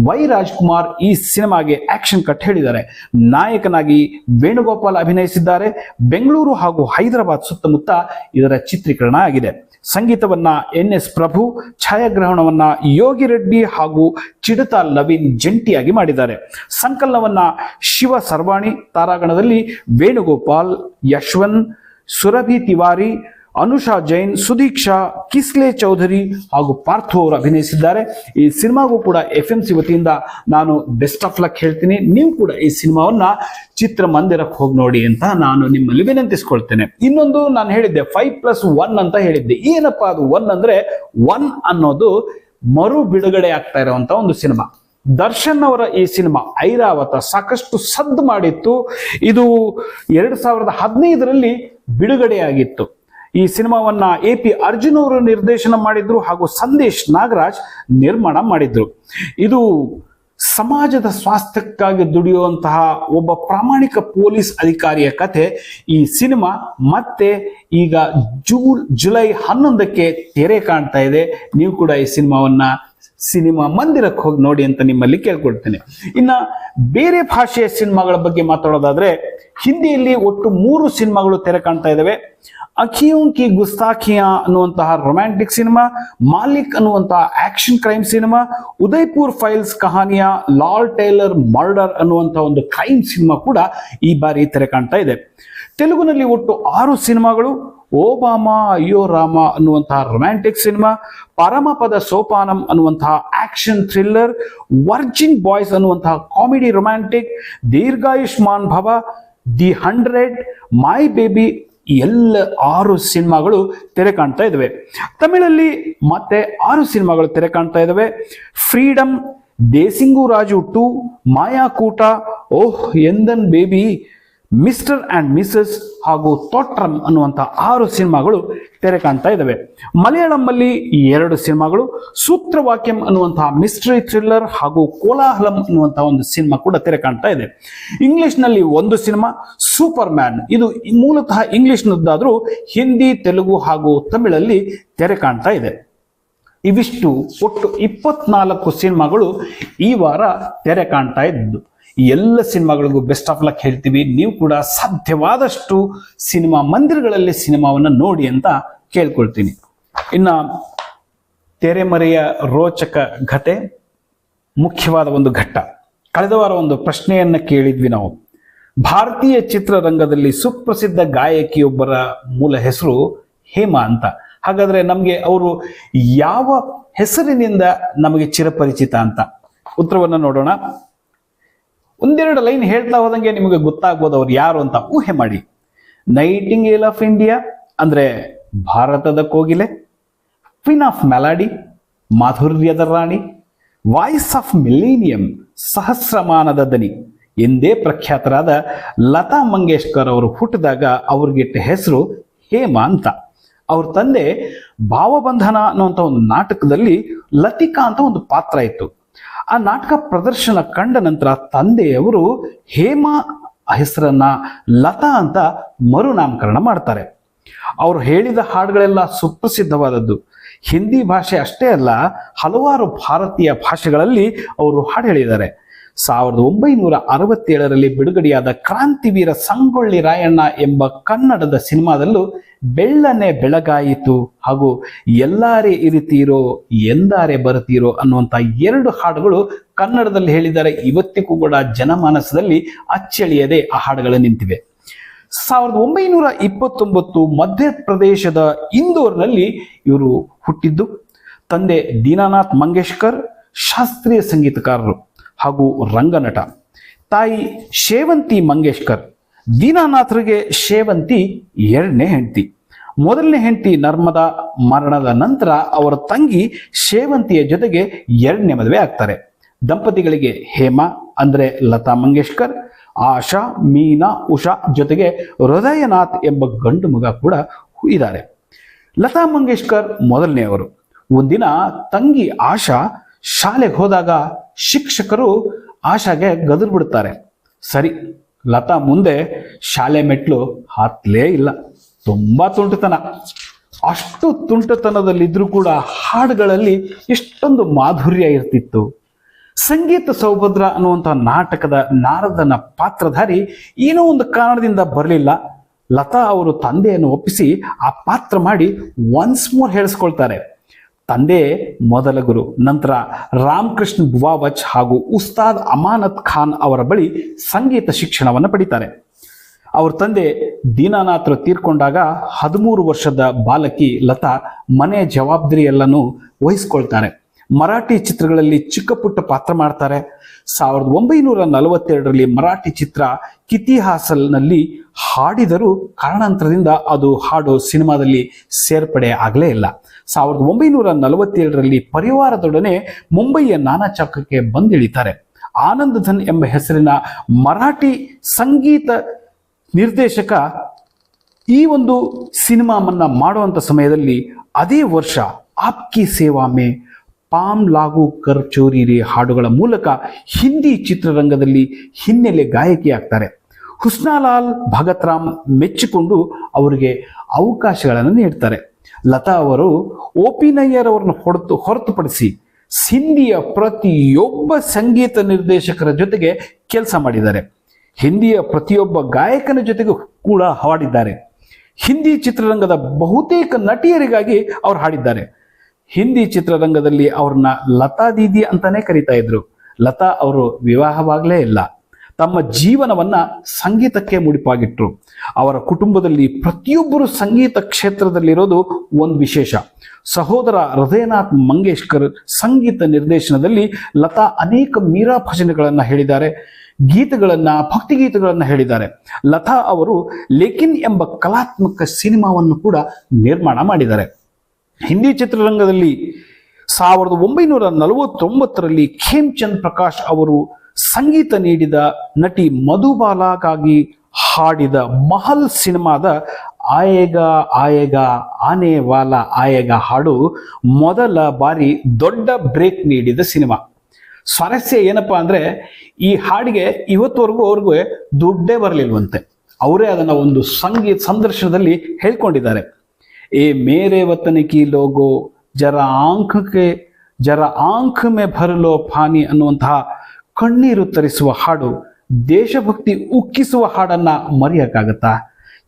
ವೈ ರಾಜ್ಕುಮಾರ್ ಈ ಸಿನಿಮಾಗೆ ಆಕ್ಷನ್ ಕಟ್ ಹೇಳಿದ್ದಾರೆ. ನಾಯಕನಾಗಿ ವೇಣುಗೋಪಾಲ್ ಅಭಿನಯಿಸಿದ್ದಾರೆ. ಬೆಂಗಳೂರು ಹಾಗೂ ಹೈದರಾಬಾದ್ ಸುತ್ತಮುತ್ತ ಇದರ ಚಿತ್ರೀಕರಣ ಆಗಿದೆ. ಸಂಗೀತವನ್ನ ಎನ್ ಎಸ್ ಪ್ರಭು, ಛಾಯಾಗ್ರಹಣವನ್ನ ಯೋಗಿ ರೆಡ್ಡಿ ಹಾಗೂ ಚಿಡತಾ ಲವೀನ್ ಜಂಟಿಯಾಗಿ ಮಾಡಿದ್ದಾರೆ. ಸಂಕಲನವನ್ನ ಶಿವ ಸರ್ವಾಣಿ, ತಾರಾಗಣದಲ್ಲಿ ವೇಣುಗೋಪಾಲ್, ಯಶ್ವಂತ್, ಸುರಭಿ ತಿವಾರಿ ಅನುಷಾ ಜೈನ್, ಸುದೀಕ್ಷಾ, ಕಿಸ್ಲೆ ಚೌಧರಿ ಹಾಗೂ ಪಾರ್ಥ್ ಅವರು ಅಭಿನಯಿಸಿದ್ದಾರೆ. ಈ ಸಿನಿಮಾಗೂ ಕೂಡ ಎಫ್ ಎಂ ಸಿ ವತಿಯಿಂದ ನಾನು ಬೆಸ್ಟ್ ಆಫ್ ಲಕ್ ಹೇಳ್ತೀನಿ. ನೀವು ಕೂಡ ಈ ಸಿನಿಮಾವನ್ನ ಚಿತ್ರಮಂದಿರಕ್ಕೆ ಹೋಗಿ ನೋಡಿ ಅಂತ ನಾನು ನಿಮ್ಮಲ್ಲಿ ವಿನಂತಿಸ್ಕೊಳ್ತೇನೆ. ಇನ್ನೊಂದು ನಾನು ಹೇಳಿದ್ದೆ ಫೈವ್ ಪ್ಲಸ್ ಒನ್ ಅಂತ ಹೇಳಿದ್ದೆ. ಏನಪ್ಪಾ ಅದು ಒನ್ ಅಂದ್ರೆ ಒನ್ ಅನ್ನೋದು ಮರು ಬಿಡುಗಡೆ ಆಗ್ತಾ ಇರುವಂತ ಒಂದು ಸಿನಿಮಾ. ದರ್ಶನ್ ಅವರ ಈ ಸಿನಿಮಾ ಐರಾವತ ಸಾಕಷ್ಟು ಸದ್ದು ಮಾಡಿತ್ತು. ಇದು ಎರಡು ಸಾವಿರದ ಹದಿನೈದರಲ್ಲಿ ಬಿಡುಗಡೆಯಾಗಿತ್ತು. ಈ ಸಿನಿಮಾವನ್ನ ಎ ಪಿ ಅರ್ಜುನ್ ಅವರು ನಿರ್ದೇಶನ ಮಾಡಿದ್ರು ಹಾಗೂ ಸಂದೇಶ್ ನಾಗರಾಜ್ ನಿರ್ಮಾಣ ಮಾಡಿದ್ರು. ಇದು ಸಮಾಜದ ಸ್ವಾಸ್ಥ್ಯಕ್ಕಾಗಿ ದುಡಿಯುವಂತಹ ಒಬ್ಬ ಪ್ರಾಮಾಣಿಕ ಪೊಲೀಸ್ ಅಧಿಕಾರಿಯ ಕಥೆ. ಈ ಸಿನಿಮಾ ಮತ್ತೆ ಈಗ ಜೂನ್, ಜುಲೈ ಹನ್ನೊಂದಕ್ಕೆ ತೆರೆ ಕಾಣ್ತಾ ಇದೆ. ನೀವು ಕೂಡ ಈ ಸಿನಿಮಾವನ್ನ ಸಿನಿಮಾ ಮಂದಿರಕ್ಕೆ ಹೋಗಿ ನೋಡಿ ಅಂತ ನಿಮ್ಮಲ್ಲಿ ಕೇಳ್ಕೊಳ್ತೇನೆ. ಇನ್ನ ಬೇರೆ ಭಾಷೆಯ ಸಿನಿಮಾಗಳ ಬಗ್ಗೆ ಮಾತಾಡೋದಾದ್ರೆ, ಹಿಂದಿಯಲ್ಲಿ ಒಟ್ಟು ಮೂರು ಸಿನಿಮಾಗಳು ತೆರೆ ಕಾಣ್ತಾ ಇದ್ದಾವೆ ಅಖಿಯೋಂ ಕಿ ಗುಸ್ತಾಖಿಯಾ ಅನ್ನುವಂತಹ ರೊಮ್ಯಾಂಟಿಕ್ ಸಿನಿಮಾ ಮಾಲಿಕ್ ಅನ್ನುವಂತಹ action crime cinema Udaipur files ಕಹಾನಿಯ Lal tailor murder ಅನ್ನುವಂತಹ ಒಂದು ಕ್ರೈಮ್ ಸಿನಿಮಾ ಕೂಡ ಈ ಬಾರಿ ತೆರೆ ಕಾಣ್ತಾ ಇದೆ. ತೆಲುಗುನಲ್ಲಿ ಒಟ್ಟು ಆರು ಸಿನಿಮಾಗಳು ಓಬಾಮಾ, ಅಯ್ಯೋ ರಾಮ ಅನ್ನುವಂತಹ ರೊಮ್ಯಾಂಟಿಕ್ ಸಿನಿಮಾ ಪರಮಪದ ಸೋಪಾನಂ ಅನ್ನುವಂತಹ ಆಕ್ಷನ್ ಥ್ರಿಲ್ಲರ್ ವರ್ಜಿನ್ ಬಾಯ್ಸ್ ಅನ್ನುವಂತಹ comedy romantic Deerghayushman Bhava the hundred my baby ಎಲ್ಲ ಆರು ಸಿನಿಮಾಗಳು ತೆರೆ ಕಾಣ್ತಾ ಇದ್ದಾವೆ. ತಮಿಳಲ್ಲಿ ಮತ್ತೆ ಆರು ಸಿನಿಮಾಗಳು ತೆರೆ ಕಾಣ್ತಾ ಇದ್ದಾವೆ. Freedom Desingu Raju two, Mayakoota, oh Endhan baby mister and missus ಹಾಗೂ ತೋಟ್ರಮ್ ಅನ್ನುವಂಥ ಆರು ಸಿನಿಮಾಗಳು ತೆರೆ ಕಾಣ್ತಾ ಇದ್ದಾವೆ ಮಲಯಾಳಂನಲ್ಲಿ ಎರಡು ಸಿನಿಮಾಗಳು, ಸೂತ್ರವಾಕ್ಯಂ ಅನ್ನುವಂತಹ ಮಿಸ್ಟ್ರಿ ಥ್ರಿಲ್ಲರ್ ಹಾಗೂ ಕೋಲಾಹಲಂ ಅನ್ನುವಂತಹ ಒಂದು ಸಿನಿಮಾ ಕೂಡ ತೆರೆ ಕಾಣ್ತಾ ಇದೆ. ಇಂಗ್ಲಿಷ್ನಲ್ಲಿ ಒಂದು ಸಿನಿಮಾ ಸೂಪರ್ ಮ್ಯಾನ್ ಇದು ಮೂಲತಃ ಇಂಗ್ಲಿಷ್ನದ್ದಾದರೂ ಹಿಂದಿ, ತೆಲುಗು ಹಾಗೂ ತಮಿಳಲ್ಲಿ ತೆರೆ ಕಾಣ್ತಾ ಇದೆ. ಇವಿಷ್ಟು ಒಟ್ಟು ಇಪ್ಪತ್ನಾಲ್ಕು ಸಿನಿಮಾಗಳು ಈ ವಾರ ತೆರೆ ಕಾಣ್ತಾ ಇದ್ದು. ಎಲ್ಲ ಸಿನಿಮಾಗಳಿಗೂ ಬೆಸ್ಟ್ ಆಫ್ ಲಕ್ ಹೇಳ್ತೀವಿ. ನೀವು ಕೂಡ ಸಾಧ್ಯವಾದಷ್ಟು ಸಿನಿಮಾ ಮಂದಿರಗಳಲ್ಲಿ ಸಿನಿಮಾವನ್ನು ನೋಡಿ ಅಂತ ಕೇಳ್ಕೊಳ್ತೀನಿ. ಇನ್ನು ತೆರೆಮರೆಯ ರೋಚಕ ಘಟೆ, ಮುಖ್ಯವಾದ ಒಂದು ಘಟ್ಟ. ಕಳೆದ ವಾರ ಒಂದು ಪ್ರಶ್ನೆಯನ್ನ ಕೇಳಿದ್ವಿ ನಾವು. ಭಾರತೀಯ ಚಿತ್ರರಂಗದಲ್ಲಿ ಸುಪ್ರಸಿದ್ಧ ಗಾಯಕಿಯೊಬ್ಬರ ಮೂಲ ಹೆಸರು ಹೇಮಾ ಅಂತ. ಹಾಗಾದ್ರೆ ನಮಗೆ ಅವರು ಯಾವ ಹೆಸರಿನಿಂದ ನಮಗೆ ಚಿರಪರಿಚಿತ ಅಂತ? ಉತ್ತರವನ್ನು ನೋಡೋಣ. ಒಂದೆರಡು ಲೈನ್ ಹೇಳ್ತಾ ಹೋದಂಗೆ ನಿಮಗೆ ಗೊತ್ತಾಗ್ಬೋದು ಅವ್ರು ಯಾರು ಅಂತ ಊಹೆ ಮಾಡಿ. ನೈಟಿಂಗೇಲ್ ಆಫ್ ಇಂಡಿಯಾ ಅಂದ್ರೆ ಭಾರತದ ಕೋಗಿಲೆ. ಕ್ವೀನ್ ಆಫ್ ಮೆಲಾಡಿ ಮಾಧುರ್ಯದ ರಾಣಿ. ವಾಯ್ಸ್ ಆಫ್ ಮಿಲೇನಿಯಂ ಸಹಸ್ರಮಾನದ ದನಿ. ಎಂದೇ ಪ್ರಖ್ಯಾತರಾದ ಲತಾ ಮಂಗೇಶ್ಕರ್ ಅವರು ಹುಟ್ಟಿದಾಗ ಅವ್ರಿಗಿಟ್ಟ ಹೆಸರು ಹೇಮಾ ಅಂತ. ಅವ್ರ ತಂದೆ ಭಾವಬಂಧನ ಅನ್ನುವಂಥ ಒಂದು ನಾಟಕದಲ್ಲಿ ಲತಿಕಾ ಅಂತ ಒಂದು ಪಾತ್ರ ಇತ್ತು. ಆ ನಾಟಕ ಪ್ರದರ್ಶನ ಕಂಡ ನಂತರ ತಂದೆಯವರು ಹೇಮಾ ಹೆಸರನ್ನ ಲತಾ ಅಂತ ಮರುನಾಮಕರಣ ಮಾಡ್ತಾರೆ. ಅವರು ಹೇಳಿದ ಹಾಡುಗಳೆಲ್ಲ ಸುಪ್ರಸಿದ್ಧವಾದದ್ದು. ಹಿಂದಿ ಭಾಷೆ ಅಷ್ಟೇ ಅಲ್ಲ, ಹಲವಾರು ಭಾರತೀಯ ಭಾಷೆಗಳಲ್ಲಿ ಅವರು ಹಾಡು ಹೇಳಿದ್ದಾರೆ. ಸಾವಿರದ ಒಂಬೈನೂರ ಅರವತ್ತೇಳರಲ್ಲಿ ಬಿಡುಗಡೆಯಾದ ಕ್ರಾಂತಿವೀರ ಸಂಗೊಳ್ಳಿ ರಾಯಣ್ಣ ಎಂಬ ಕನ್ನಡದ ಸಿನಿಮಾದಲ್ಲೂ ಬೆಳ್ಳನೆ ಬೆಳಗಾಯಿತು. ಹಾಗೂ ಎಲ್ಲಾರೆ ಇರಿತೀರೋ, ಎಂದಾರೆ ಬರುತ್ತೀರೋ ಅನ್ನುವಂಥ ಎರಡು ಹಾಡುಗಳು ಕನ್ನಡದಲ್ಲಿ ಹೇಳಿದರೆ ಇವತ್ತಿಗೂ ಕೂಡ ಜನಮಾನಸದಲ್ಲಿ ಅಚ್ಚಳಿಯದೆ ಆ ಹಾಡುಗಳು ನಿಂತಿವೆ. ಸಾವಿರದ ಒಂಬೈನೂರ ಇಪ್ಪತ್ತೊಂಬತ್ತು ಮಧ್ಯಪ್ರದೇಶದ ಇಂದೋರ್ನಲ್ಲಿ ಇವರು ಹುಟ್ಟಿದ್ದು ತಂದೆ ದೀನಾನಾಥ್ ಮಂಗೇಶ್ಕರ್, ಶಾಸ್ತ್ರೀಯ ಸಂಗೀತಕಾರರು. ಹಾಗೂ ರಂಗನಟ. ತಾಯಿ ಶೇವಂತಿ ಮಂಗೇಶ್ಕರ್, ದೀನಾನಾಥ್ರಿಗೆ ಶೇವಂತಿ ಎರಡನೇ ಹೆಂಡತಿ. ಮೊದಲನೇ ಹೆಂಡತಿ ನರ್ಮದಾ ಮರಣದ ನಂತರ ಅವರ ತಂಗಿ ಶೇವಂತಿಯ ಜೊತೆಗೆ ಎರಡನೇ ಮದುವೆ ಆಗ್ತಾರೆ. ದಂಪತಿಗಳಿಗೆ ಹೇಮಾ, ಅಂದ್ರೆ ಲತಾ ಮಂಗೇಶ್ಕರ್, ಆಶಾ, ಮೀನಾ, ಉಷಾ ಜೊತೆಗೆ ಹೃದಯನಾಥ್ ಎಂಬ ಗಂಡು ಮಗ ಕೂಡ ಇದ್ದಾರೆ. ಲತಾ ಮಂಗೇಶ್ಕರ್ ಮೊದಲನೆಯವರು. ಒಂದಿನ ತಂಗಿ ಆಶಾ ಶಾಲೆಗೆ ಹೋದಾಗ ಶಿಕ್ಷಕರು ಆಶಾಗೆ ಗದರ್ ಬಿಡ್ತಾರೆ. ಸರಿ, ಲತಾ ಮುಂದೆ ಶಾಲೆ ಮೆಟ್ಲು ಹತ್ತಲೇ ಇಲ್ಲ. ತುಂಬಾ ತುಂಟತನ. ಅಷ್ಟು ತುಂಟತನದಲ್ಲಿದ್ದರೂ ಕೂಡ ಹಾಡುಗಳಲ್ಲಿ ಎಷ್ಟೊಂದು ಮಾಧುರ್ಯ ಇರ್ತಿತ್ತು. ಸಂಗೀತ ಸೌಭದ್ರ ಅನ್ನುವಂಥ ನಾಟಕದ ನಾರದನ ಪಾತ್ರಧಾರಿ ಏನೋ ಒಂದು ಕಾರಣದಿಂದ ಬರಲಿಲ್ಲ. ಲತಾ ಅವರು ತಂದೆಯನ್ನು ಒಪ್ಪಿಸಿ ಆ ಪಾತ್ರ ಮಾಡಿ ಒನ್ಸ್ ಮೋರ್ ಹೇಳಿಸ್ಕೊಳ್ತಾರೆ. ತಂದೆ ಮೊದಲ ಗುರು. ನಂತರ ರಾಮಕೃಷ್ಣ ಬುವಾವಚ್ ಹಾಗೂ ಉಸ್ತಾದ್ ಅಮಾನತ್ ಖಾನ್ ಅವರ ಬಳಿ ಸಂಗೀತ ಶಿಕ್ಷಣವನ್ನು ಪಡಿತಾರೆ. ಅವ್ರ ತಂದೆ ದೀನಾನಾಥರು ತೀರ್ಕೊಂಡಾಗ ಹದಿಮೂರು ವರ್ಷದ ಬಾಲಕಿ ಲತಾ ಮನೆ ಜವಾಬ್ದಾರಿಯೆಲ್ಲನೂ ವಹಿಸ್ಕೊಳ್ತಾರೆ. ಮರಾಠಿ ಚಿತ್ರಗಳಲ್ಲಿ ಚಿಕ್ಕ ಪುಟ್ಟ ಪಾತ್ರ ಮಾಡ್ತಾರೆ. ಸಾವಿರದ ಒಂಬೈನೂರ ನಲವತ್ತೆರಡರಲ್ಲಿ ಮರಾಠಿ ಚಿತ್ರ ಕಿತಿಹಾಸಲ್ನಲ್ಲಿ ಹಾಡಿದರೂ ಕಾರಣಾಂತರದಿಂದ ಅದು ಹಾಡು ಸಿನಿಮಾದಲ್ಲಿ ಸೇರ್ಪಡೆ ಆಗಲೇ ಇಲ್ಲ. ಸಾವಿರದ ಒಂಬೈನೂರ ನಲವತ್ತೇಳರಲ್ಲಿ ಪರಿವಾರದೊಡನೆ ಮುಂಬಯಿಯ ನಾನಾ ಚೌಕಕ್ಕೆ ಬಂದಿಳಿತಾರೆ. ಆನಂದ್ ಧನ್ ಎಂಬ ಹೆಸರಿನ ಮರಾಠಿ ಸಂಗೀತ ನಿರ್ದೇಶಕ ಈ ಒಂದು ಸಿನಿಮಾವನ್ನು ಮಾಡುವಂಥ ಸಮಯದಲ್ಲಿ ಅದೇ ವರ್ಷ ಆಪ್ಕಿ ಸೇವಾ ಮೇ ಪಾಮ್ ಲಾಗು ಕರ್ ಚೋರಿ ರೇ ಹಾಡುಗಳ ಮೂಲಕ ಹಿಂದಿ ಚಿತ್ರರಂಗದಲ್ಲಿ ಹಿನ್ನೆಲೆ ಗಾಯಕಿ ಆಗ್ತಾರೆ ಹುಸ್ನಾಲಾಲ್ ಭಗತ್ರಾಮ್ ಮೆಚ್ಚಿಕೊಂಡು ಅವರಿಗೆ ಅವಕಾಶಗಳನ್ನು ನೀಡ್ತಾರೆ. ಲತಾ ಅವರು ಒ ಪಿ ನಯ್ಯರ್ ಅವರನ್ನು ಹೊರತು ಹೊರತುಪಡಿಸಿ ಹಿಂದಿಯ ಪ್ರತಿಯೊಬ್ಬ ಸಂಗೀತ ನಿರ್ದೇಶಕರ ಜೊತೆಗೆ ಕೆಲಸ ಮಾಡಿದ್ದಾರೆ. ಹಿಂದಿಯ ಪ್ರತಿಯೊಬ್ಬ ಗಾಯಕನ ಜೊತೆಗೂ ಕೂಡ ಹಾಡಿದ್ದಾರೆ. ಹಿಂದಿ ಚಿತ್ರರಂಗದ ಬಹುತೇಕ ನಟಿಯರಿಗಾಗಿ ಅವರು ಹಾಡಿದ್ದಾರೆ. ಹಿಂದಿ ಚಿತ್ರರಂಗದಲ್ಲಿ ಅವ್ರನ್ನ ಲತಾ ದೀದಿ ಅಂತಾನೆ ಕರೀತಾ ಇದ್ರು. ಲತಾ ಅವರು ವಿವಾಹವಾಗಲೇ ಇಲ್ಲ. ತಮ್ಮ ಜೀವನವನ್ನ ಸಂಗೀತಕ್ಕೆ ಮುಡಿಪಾಗಿಟ್ರು. ಅವರ ಕುಟುಂಬದಲ್ಲಿ ಪ್ರತಿಯೊಬ್ಬರು ಸಂಗೀತ ಕ್ಷೇತ್ರದಲ್ಲಿರೋದು ಒಂದು ವಿಶೇಷ. ಸಹೋದರ ಹೃದಯನಾಥ್ ಮಂಗೇಶ್ಕರ್ ಸಂಗೀತ ನಿರ್ದೇಶನದಲ್ಲಿ ಲತಾ ಅನೇಕ ಮೀರಾ ಭಜನೆಗಳನ್ನು ಹೇಳಿದ್ದಾರೆ, ಗೀತೆಗಳನ್ನ ಭಕ್ತಿಗೀತೆಗಳನ್ನು ಹೇಳಿದ್ದಾರೆ. ಲತಾ ಅವರು ಲೇಕಿನ್ ಎಂಬ ಕಲಾತ್ಮಕ ಸಿನಿಮಾವನ್ನು ಕೂಡ ನಿರ್ಮಾಣ ಮಾಡಿದ್ದಾರೆ. ಹಿಂದಿ ಚಿತ್ರರಂಗದಲ್ಲಿ ಸಾವಿರದ ಒಂಬೈನೂರ ನಲವತ್ತೊಂಬತ್ತರಲ್ಲಿ ಖೇಮ್ಚಂದ್ ಪ್ರಕಾಶ್ ಅವರು ಸಂಗೀತ ನೀಡಿದ ನಟಿ ಮಧುಬಾಲಾಗಾಗಿ ಹಾಡಿದ ಮಹಲ್ ಸಿನಿಮಾದ ಆಯೇಗ ಆಯೇಗ, ಆನೆ ವಾಲ, ಆಯೇಗ ಹಾಡು ಮೊದಲ ಬಾರಿ ದೊಡ್ಡ ಬ್ರೇಕ್ ನೀಡಿದ ಸಿನಿಮಾ. ಸ್ವಾರಸ್ಯ ಏನಪ್ಪಾ ಅಂದ್ರೆ ಈ ಹಾಡಿಗೆ ಇವತ್ತುವರೆಗೂ ಅವ್ರಿಗೂ ದುಡ್ಡೇ ಬರಲಿಲ್ವಂತೆ. ಅವರೇ ಅದನ್ನ ಒಂದು ಸಂಗೀತ ಸಂದರ್ಶನದಲ್ಲಿ ಹೇಳ್ಕೊಂಡಿದ್ದಾರೆ. ए मेरे वतन की लोगो ಜರ ಆಂಖಕ್ಕೆ ಜರ ಆಂಖ ಮೇ ಭರಲೋ ಫಾನಿ ಅನ್ನುವಂತಹ ಕಣ್ಣೀರು ತರಿಸುವ ಹಾಡು ದೇಶಭಕ್ತಿ ಉಕ್ಕಿಸುವ ಹಾಡನ್ನ ಮರೆಯಕ್ಕಾಗತ್ತಾ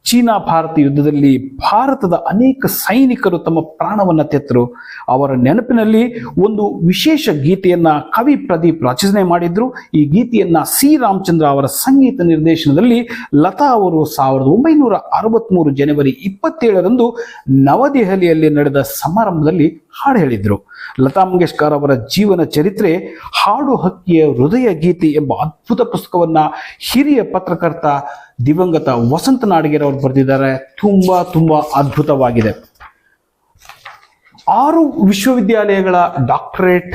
ಚೀನಾ ಭಾರತ ಯುದ್ಧದಲ್ಲಿ ಭಾರತದ ಅನೇಕ ಸೈನಿಕರು ತಮ್ಮ ಪ್ರಾಣವನ್ನು ತೆತ್ತರು ಅವರ ನೆನಪಿನಲ್ಲಿ ಒಂದು ವಿಶೇಷ ಗೀತೆಯನ್ನ ಕವಿ ಪ್ರದೀಪ್ ರಚನೆ ಮಾಡಿದ್ರು. ಈ ಗೀತೆಯನ್ನ ಸಿ ರಾಮಚಂದ್ರ ಅವರ ಸಂಗೀತ ನಿರ್ದೇಶನದಲ್ಲಿ ಲತಾ ಅವರು ಸಾವಿರದ ಒಂಬೈನೂರ ಅರವತ್ಮೂರು ಜನವರಿ ಇಪ್ಪತ್ತೇಳರಂದು ನವದೆಹಲಿಯಲ್ಲಿ ನಡೆದ ಸಮಾರಂಭದಲ್ಲಿ ಹಾಡು ಹೇಳಿದ್ರು. ಲತಾ ಮಂಗೇಶ್ಕರ್ ಅವರ ಜೀವನ ಚರಿತ್ರೆ, ಹಾಡು ಹಕ್ಕಿಯ ಹೃದಯ ಗೀತೆ ಎಂಬ ಅದ್ಭುತ ಪುಸ್ತಕವನ್ನ ಹಿರಿಯ ಪತ್ರಕರ್ತ ದಿವಂಗತ ವಸಂತ ನಾಡಗೇರ್ ಅವರು ಬರೆದಿದ್ದಾರೆ. ತುಂಬಾ ತುಂಬಾ ಅದ್ಭುತವಾಗಿದೆ. ಆರು ವಿಶ್ವವಿದ್ಯಾಲಯಗಳ ಡಾಕ್ಟರೇಟ್,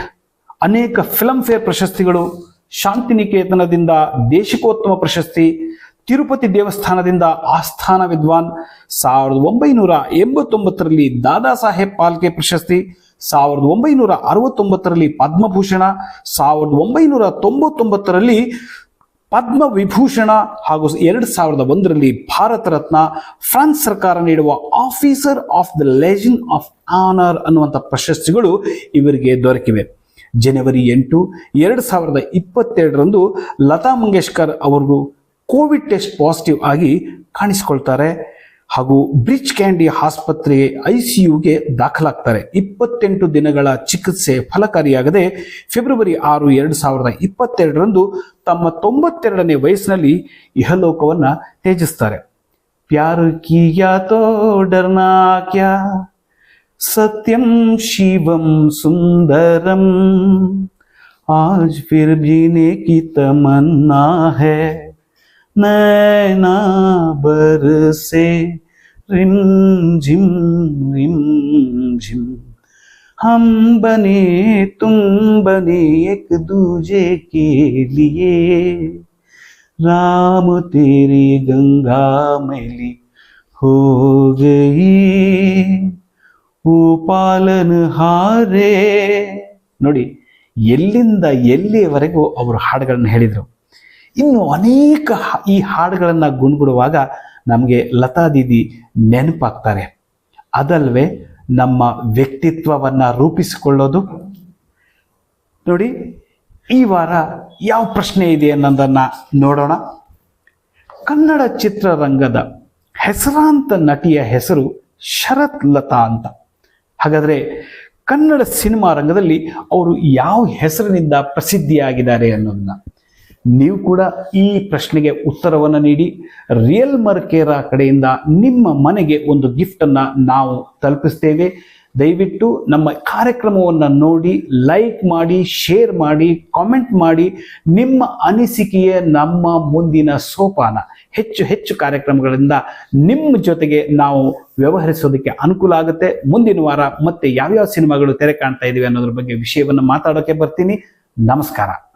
ಅನೇಕ ಫಿಲಂಫೇರ್ ಫೇರ್ ಪ್ರಶಸ್ತಿಗಳು, ಶಾಂತಿನಿಕೇತನದಿಂದ ದೇಶಿಕೋತ್ತಮ ಪ್ರಶಸ್ತಿ, ತಿರುಪತಿ ದೇವಸ್ಥಾನದಿಂದ ಆಸ್ಥಾನ ವಿದ್ವಾನ್, ಸಾವಿರದ ಒಂಬೈನೂರ ಎಂಬತ್ತೊಂಬತ್ತರಲ್ಲಿ ದಾದಾ ಸಾಹೇಬ್ ಪಾಲ್ಕೆ ಪ್ರಶಸ್ತಿ, ಸಾವಿರದ ಒಂಬೈನೂರ ಅರವತ್ತೊಂಬತ್ತರಲ್ಲಿ ಪದ್ಮಭೂಷಣ, ಸಾವಿರದ ಒಂಬೈನೂರ ತೊಂಬತ್ತೊಂಬತ್ತರಲ್ಲಿ ಪದ್ಮ ವಿಭೂಷಣ ಹಾಗೂ ಎರಡು ಸಾವಿರದ ಒಂದರಲ್ಲಿ ಭಾರತ ರತ್ನ ಫ್ರಾನ್ಸ್ ಸರ್ಕಾರ ನೀಡುವ officer of the legend of honour ಅನ್ನುವಂಥ ಪ್ರಶಸ್ತಿಗಳು ಇವರಿಗೆ ದೊರಕಿವೆ. ಜನವರಿ ಎಂಟು, ಎರಡು ಸಾವಿರದ ಇಪ್ಪತ್ತೆರಡರಂದು ಲತಾ ಮಂಗೇಶ್ಕರ್ ಅವರಿಗೂ ಕೋವಿಡ್ ಟೆಸ್ಟ್ ಪಾಸಿಟಿವ್ ಆಗಿ ಕಾಣಿಸಿಕೊಳ್ತಾರೆ. ಹಾಗೂ ಬ್ರಿಡ್ಜ್ ಕ್ಯಾಂಡಿ ಆಸ್ಪತ್ರೆಗೆ ಐ ಸಿ ಯುಗೆ ದಾಖಲಾಗ್ತಾರೆ ಇಪ್ಪತ್ತೆಂಟು ದಿನಗಳ ಚಿಕಿತ್ಸೆ ಫಲಕಾರಿಯಾಗದೆ ಫೆಬ್ರವರಿ ಆರು ಎರಡು ಸಾವಿರದ ಇಪ್ಪತ್ತೆರಡರಂದು ತಮ್ಮ ತೊಂಬತ್ತೆರಡನೇ ವಯಸ್ಸಿನಲ್ಲಿ ಇಹಲೋಕವನ್ನ ತ್ಯಜಿಸ್ತಾರೆ ಪ್ಯಾರ್ ಕಿಯಾ ತೋ ಡರ್ನಾ ಕ್ಯಾ ಸತ್ಯಂ ಶಿವಂ ಸುಂದರಂ आज फिर जीने की तमन्ना है नैना बरसे रिम झिम रिम झिम हम बने तुम बने एक दूजे के लिए राम तेरी गंगा मैली हो गई ಓ ಪಾಲನ ಹಾರೇ ನೋಡಿ ಎಲ್ಲಿಂದ ಎಲ್ಲಿಯವರೆಗೂ ಅವರು ಹಾಡುಗಳನ್ನು ಹೇಳಿದರು ಇನ್ನು ಅನೇಕ ಹಾ- ಈ ಹಾಡುಗಳನ್ನು ಗುಣಗುಡುವಾಗ ನಮಗೆ ಲತಾ ದೀದಿ ನೆನಪಾಗ್ತಾರೆ. ಅದಲ್ವೇ ನಮ್ಮ ವ್ಯಕ್ತಿತ್ವವನ್ನು ರೂಪಿಸಿಕೊಳ್ಳೋದು. ನೋಡಿ, ಈ ವಾರ ಯಾವ ಪ್ರಶ್ನೆ ಇದೆ ಅನ್ನೋದನ್ನು ನೋಡೋಣ. ಕನ್ನಡ ಚಿತ್ರರಂಗದ ಹೆಸರಾಂತ ನಟಿಯ ಹೆಸರು ಶರತ್ ಲತಾ ಅಂತ. ಹಾಗಾದರೆ ಕನ್ನಡ ಸಿನಿಮಾ ರಂಗದಲ್ಲಿ ಅವರು ಯಾವ ಹೆಸರಿನಿಂದ ಪ್ರಸಿದ್ಧಿಯಾಗಿದ್ದಾರೆ ಅನ್ನೋದನ್ನ ನೀವು ಕೂಡ ಈ ಪ್ರಶ್ನೆಗೆ ಉತ್ತರವನ್ನು ನೀಡಿ. ರಿಯಲ್ ಮರ್ಕೇರ ಕಡೆಯಿಂದ ನಿಮ್ಮ ಮನೆಗೆ ಒಂದು ಗಿಫ್ಟನ್ನು ನಾವು ತಲುಪಿಸ್ತೇವೆ. ದಯವಿಟ್ಟು ನಮ್ಮ ಕಾರ್ಯಕ್ರಮವನ್ನು ನೋಡಿ ಲೈಕ್ ಮಾಡಿ ಶೇರ್ ಮಾಡಿ ಕಾಮೆಂಟ್ ಮಾಡಿ. ನಿಮ್ಮ ಅನಿಸಿಕೆಯೇ ನಮ್ಮ ಮುಂದಿನ ಸೋಪಾನ. ಹೆಚ್ಚು ಹೆಚ್ಚು ಕಾರ್ಯಕ್ರಮಗಳಿಂದ ನಿಮ್ಮ ಜೊತೆಗೆ ನಾವು ವ್ಯವಹರಿಸೋದಕ್ಕೆ ಅನುಕೂಲ ಆಗುತ್ತೆ. ಮುಂದಿನ ವಾರ ಮತ್ತೆ ಯಾವ್ಯಾವ ಸಿನಿಮಾಗಳು ತೆರೆ ಕಾಣ್ತಾ ಇದ್ದೀವಿ ಅನ್ನೋದ್ರ ಬಗ್ಗೆ ವಿಷಯವನ್ನು ಮಾತಾಡೋಕೆ ಬರ್ತೀನಿ. ನಮಸ್ಕಾರ.